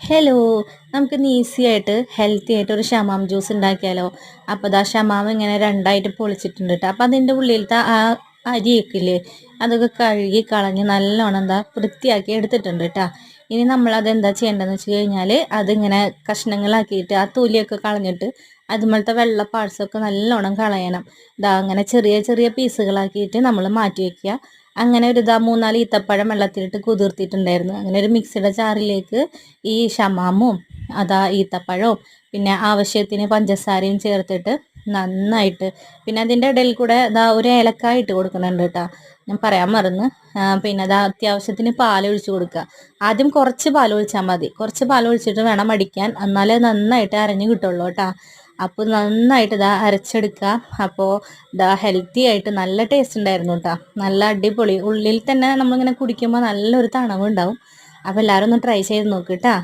Hello നമുക്ക് easy ആയിട്ട് healthy ആയിട്ട് ഒരു ഷമാം ജ്യൂസ് ഉണ്ടാക്കിയാലോ? അപ്പോൾ ദാ ഷമാം ഇങ്ങനെ രണ്ടായിട്ട് പൊളിച്ചിട്ടുണ്ട് കേട്ടോ അപ്പോൾ അതിന്റെ ഉള്ളിലത്തെ ആ അരിയൊക്കെ ഇല്ലേ? അതൊക്കെ കഴുകി കളഞ്ഞ് നല്ലോണം എന്താ വൃത്തിയാക്കി എടുത്തിട്ടുണ്ട് കേട്ടോ ഇനി നമ്മൾ അതെന്താ ചെയ്യേണ്ടതെന്ന് വെച്ച് കഴിഞ്ഞാൽ അതിങ്ങനെ കഷ്ണങ്ങളാക്കിയിട്ട് ആ തൊലിയൊക്കെ കളഞ്ഞിട്ട് അതുപോലത്തെ വെള്ള പാഴ്സൊക്കെ നല്ലോണം കളയണം. ഇതാ അങ്ങനെ ചെറിയ ചെറിയ പീസുകളാക്കിയിട്ട് നമ്മൾ മാറ്റി വയ്ക്കുക അങ്ങനെ ഒരു ഇതാ മൂന്നാൽ ഈത്തപ്പഴം വെള്ളത്തിലിട്ട് കുതിർത്തിട്ടുണ്ടായിരുന്നു. അങ്ങനെ ഒരു മിക്സിയുടെ ചാറിലേക്ക് ഈ ഷമാമും അതാ ഈത്തപ്പഴവും പിന്നെ ആവശ്യത്തിന് പഞ്ചസാരയും ചേർത്തിട്ട് നന്നായിട്ട്. പിന്നെ അതിന്റെ ഇടയിൽ കൂടെ ഇതാ ഒരു ഏലക്കായ ഇട്ട് കൊടുക്കുന്നുണ്ട് കേട്ടോ. ഞാൻ പറയാൻ മറന്ന്. പിന്നെ അതാ അത്യാവശ്യത്തിന് പാൽ ഒഴിച്ച് കൊടുക്കുക. ആദ്യം കുറച്ച് പാൽ ഒഴിച്ചാൽ മതി. കുറച്ച് പാൽ ഒഴിച്ചിട്ട് വേണം അടിക്കാൻ. എന്നാലേ നന്നായിട്ട് അരഞ്ഞു കിട്ടുള്ളൂ കേട്ടോ. അപ്പോൾ നന്നായിട്ട് ഇതാ അരച്ചെടുക്കുക. അപ്പോൾ ഇതാ ഹെൽത്തി ആയിട്ട് നല്ല ടേസ്റ്റ് ഉണ്ടായിരുന്നു കേട്ടോ. നല്ല അടിപൊളി. ഉള്ളിൽ തന്നെ നമ്മളിങ്ങനെ കുടിക്കുമ്പോൾ നല്ലൊരു തണവ് ഉണ്ടാവും അപ്പോൾ എല്ലാവരും ഒന്ന് ട്രൈ ചെയ്ത് നോക്ക് കേട്ടോ.